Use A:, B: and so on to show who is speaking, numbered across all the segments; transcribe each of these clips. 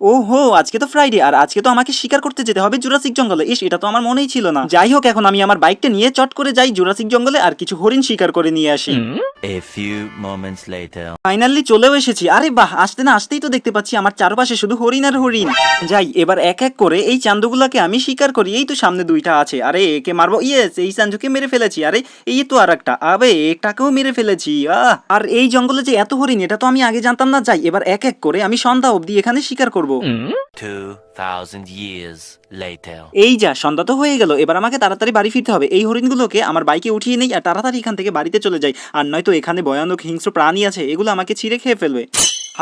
A: ওহো আজকে তো ফ্রাইডে আর আজকে তো আমাকে শিকার করতে যেতে হবে জুরাসিক জঙ্গলে। ইস এটা তো আমার মনেই ছিল না। যাই হোক এখন আমি আমার বাইকটা নিয়ে চট করে যাই জুরাসিক জঙ্গলে আর কিছু হরিণ শিকার করে নিয়ে আসি।
B: A few moments later.
A: Finally চলেও এসেছি। আরে বাহ আসতে না আসতেই তো দেখতে পাচ্ছি আমার চারপাশে শুধু হরিণ আর হরিণ। যাই এবার এক এক করে এই চান্দুগুলোকে আমি শিকার করি। এই তো সামনে দুইটা আছে। আরে একে মারবো? ইয়েস এই চান্দুকে মেরে ফেলেছি। আরে এই তো আর একটা আবে এটাকেও মেরে ফেলেছি। আহ আর এই জঙ্গলে যে এত হরিণ এটা তো আমি আগে জানতাম না। যাই এবার এক এক করে আমি সন্ধ্যা অবধি এখানে শিকার করব।
B: Later.
A: এই যা সন্ধ্যা তো হয়ে গেল। এবার আমাকে তাড়াতাড়ি বাড়ি ফিরতে হবে। এই হরিণগুলোকে আমার বাইকে উঠিয়ে নেই আর তাড়াতাড়ি এখান থেকে বাড়িতে চলে যাই। আর নয়তো এখানে ভয়ানক হিংস্র প্রাণী আছে। এগুলো আমাকে ছিঁড়ে খেয়ে ফেলবে।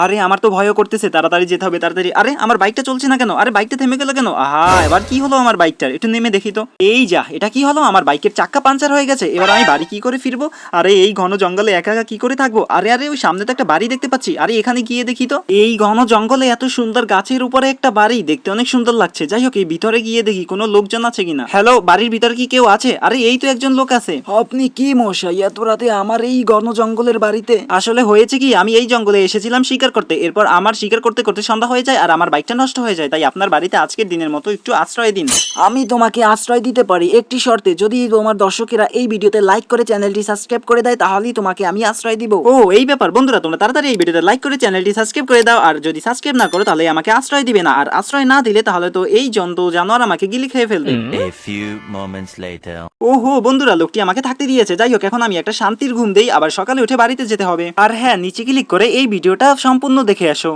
A: আরে আমার তো ভয়ও করতেছে। তাড়াতাড়ি যেতে হবে তাড়াতাড়ি। আরে আমার বাইকটা চলছে না কেন? আরে বাইকটা থেমে গেল কেন? আহা এবার কি হলো আমার বাইকটার? একটু নেমে দেখি তো। এই যা এটা কি হলো? আমার বাইকের চাক্কা পাঞ্চার হয়ে গেছে। এবার আমি বাড়ি কি করে ফিরবো? আরে এই ঘন জঙ্গলে একা একা কি করে থাকব? আরে আরে ওই সামনে তো একটা বাড়ি দেখতে পাচ্ছি। আরে এখানে গিয়ে দেখি তো। এই ঘন জঙ্গলে এত সুন্দর গাছের উপরে একটা বাড়ি। দেখতে অনেক সুন্দর লাগছে। যাই হোক এই ভিতরে গিয়ে দেখি কোনো লোকজন আছে কিনা? হ্যালো বাড়ির ভিতরে কি কেউ আছে? আরে এই তো একজন লোক আছে। আপনি কি মশাই এত রাতে আমার এই ঘন জঙ্গলের বাড়িতে? আসলে হয়েছে কি আমি এই জঙ্গলে এসেছিলাম শিকার করতে এরপর আমার শিকার করতে করতে সন্ধ্যা হয়ে যায় আর আমার বাইকটা নষ্ট হয়ে যায়। তাই আপনার বাড়িতে আজকের দিনের মতো একটু আশ্রয় দিন। আমি তোমাকে আশ্রয় দিতে পারি একটি শর্তে। যদি তোমার দর্শকেরা এই ভিডিওতে লাইক করে চ্যানেলটি সাবস্ক্রাইব করে দেয় তাহলেই তোমাকে আমি আশ্রয় দিব। ও এই ব্যাপার। বন্ধুরা তোমরা তাড়াতাড়ি এই ভিডিওতে লাইক করে চ্যানেলটি সাবস্ক্রাইব করে দাও আর যদি সাবস্ক্রাইব না করো তাহলে আমাকে আশ্রয় দিবে না। আর আশ্রয় না দিলে তাহলে তো এই জন্তু জানোয়ার আমাকে গিলি খেয়ে ফেলবে।
B: A few moments later.
A: ওহো বন্ধুরা লোকটি আমাকে থাকতে দিয়েছে। যাই হোক এখন আমি একটা শান্তির ঘুম দেই আবার সকালে উঠে বাড়িতে যেতে হবে। আর হ্যাঁ নিচে ক্লিক করে এই ভিডিওটা সম্পূর্ণ দেখে আসো।